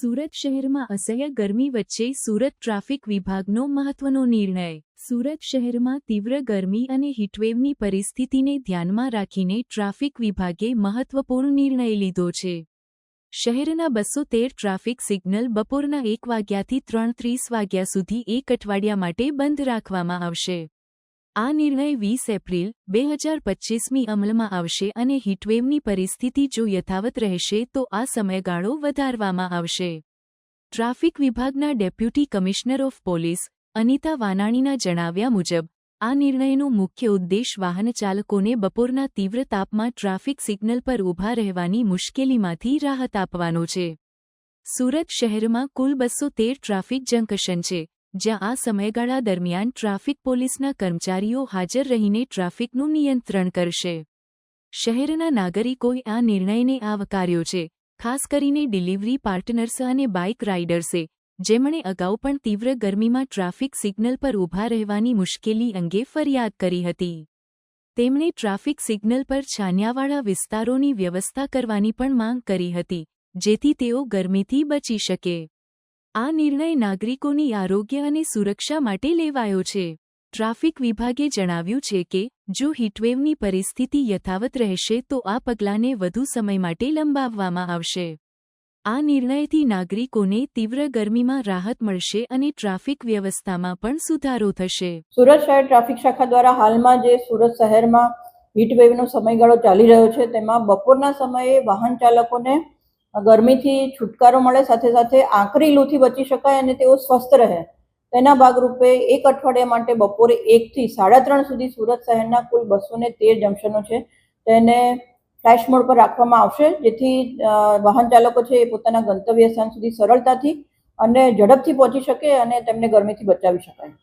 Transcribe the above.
સુરત શહેરમાં અસહ્ય ગરમી વચ્ચે સુરત ટ્રાફિક વિભાગનો મહત્વનો નિર્ણય. સુરત શહેરમાં તીવ્ર ગરમી અને હીટવેવની પરિસ્થિતિને ધ્યાનમાં રાખીને ટ્રાફિક વિભાગે મહત્વપૂર્ણ નિર્ણય લીધો છે. શહેરના બસો તેર ટ્રાફિક સિગ્નલ બપોરના એક વાગ્યાથી ત્રણ ત્રીસ વાગ્યા સુધી એક અઠવાડિયા માટે બંધ રાખવામાં આવશે. આ નિર્ણય વીસ એપ્રિલ, બે હજાર પચ્ચીસમી અમલમાં આવશે અને હીટવેવની પરિસ્થિતિ જો યથાવત રહેશે તો આ સમયગાળો વધારવામાં આવશે. ટ્રાફિક વિભાગના deputy commissioner of police, Anita વાનાણીના જણાવ્યા મુજબ, આ નિર્ણયનો મુખ્ય ઉદ્દેશ વાહનચાલકોને બપોરના તીવ્ર તાપમાં ટ્રાફિક સિગ્નલ પર ઊભા રહેવાની મુશ્કેલીમાંથી રાહત આપવાનો છે. સુરત શહેરમાં કુલ બસો તેર ટ્રાફિક જંકશન છે. જ્યાં આ સમયગાળા દરમિયાન ટ્રાફિક પોલીસના કર્મચારીઓ હાજર રહીને ટ્રાફિકનું નિયંત્રણ કરશે. શહેરના નાગરિકોએ આ નિર્ણયને આવકાર્યો છે, ખાસ કરીને ડિલિવરી પાર્ટનર્સ અને બાઇક રાઇડર્સે, જેમણે અગાઉ પણ તીવ્ર ગરમીમાં ટ્રાફિક સિગ્નલ પર ઊભા રહેવાની મુશ્કેલી અંગે ફરિયાદ કરી હતી. તેમણે ટ્રાફિક સિગ્નલ પર છાનિયાવાળા વિસ્તારોની વ્યવસ્થા કરવાની પણ માંગ કરી હતી, જેથી તેઓ ગરમીથી બચી શકે. આ નિર્ણય નાગરિકોની આરોગ્ય અને સુરક્ષા માટે લેવાયો છે. ટ્રાફિક વિભાગે જણાવ્યું છે કે, જો હીટવેવની પરિસ્થિતિ યથાવત રહેશે તો આ પગલાંને વધુ સમય માટે લંબાવવામાં આવશે. આ નિર્ણયથી નાગરિકોને તીવ્ર ગરમીમાં રાહત મળશે અને ટ્રાફિક વ્યવસ્થામાં પણ સુધારો થશે. સુરત શહેર ટ્રાફિક શાખા દ્વારા હાલમાં જે સુરત શહેરમાં હીટવેવનો સમયગાળો ચાલી રહ્યો છે, તેમાં બપોરના સમયે વાહન ચાલકોને ગરમીથી છુટકારો મળે સાથે સાથે આકરી લૂથી બચી શકાય અને તેઓ સ્વસ્થ રહે. તેના ભાગરૂપે એક અઠવાડિયા માટે બપોરે એકથી સાડા ત્રણ સુધી સુરત શહેરના કુલ બસો ને તેર જંકશનો છે. તેને ફ્લેશ મોડ પર રાખવામાં આવશે, જેથી વાહન ચાલકો છે એ પોતાના ગંતવ્ય સ્થાન સુધી સરળતાથી અને ઝડપથી પહોંચી શકે અને તેમને ગરમીથી બચાવી શકાય.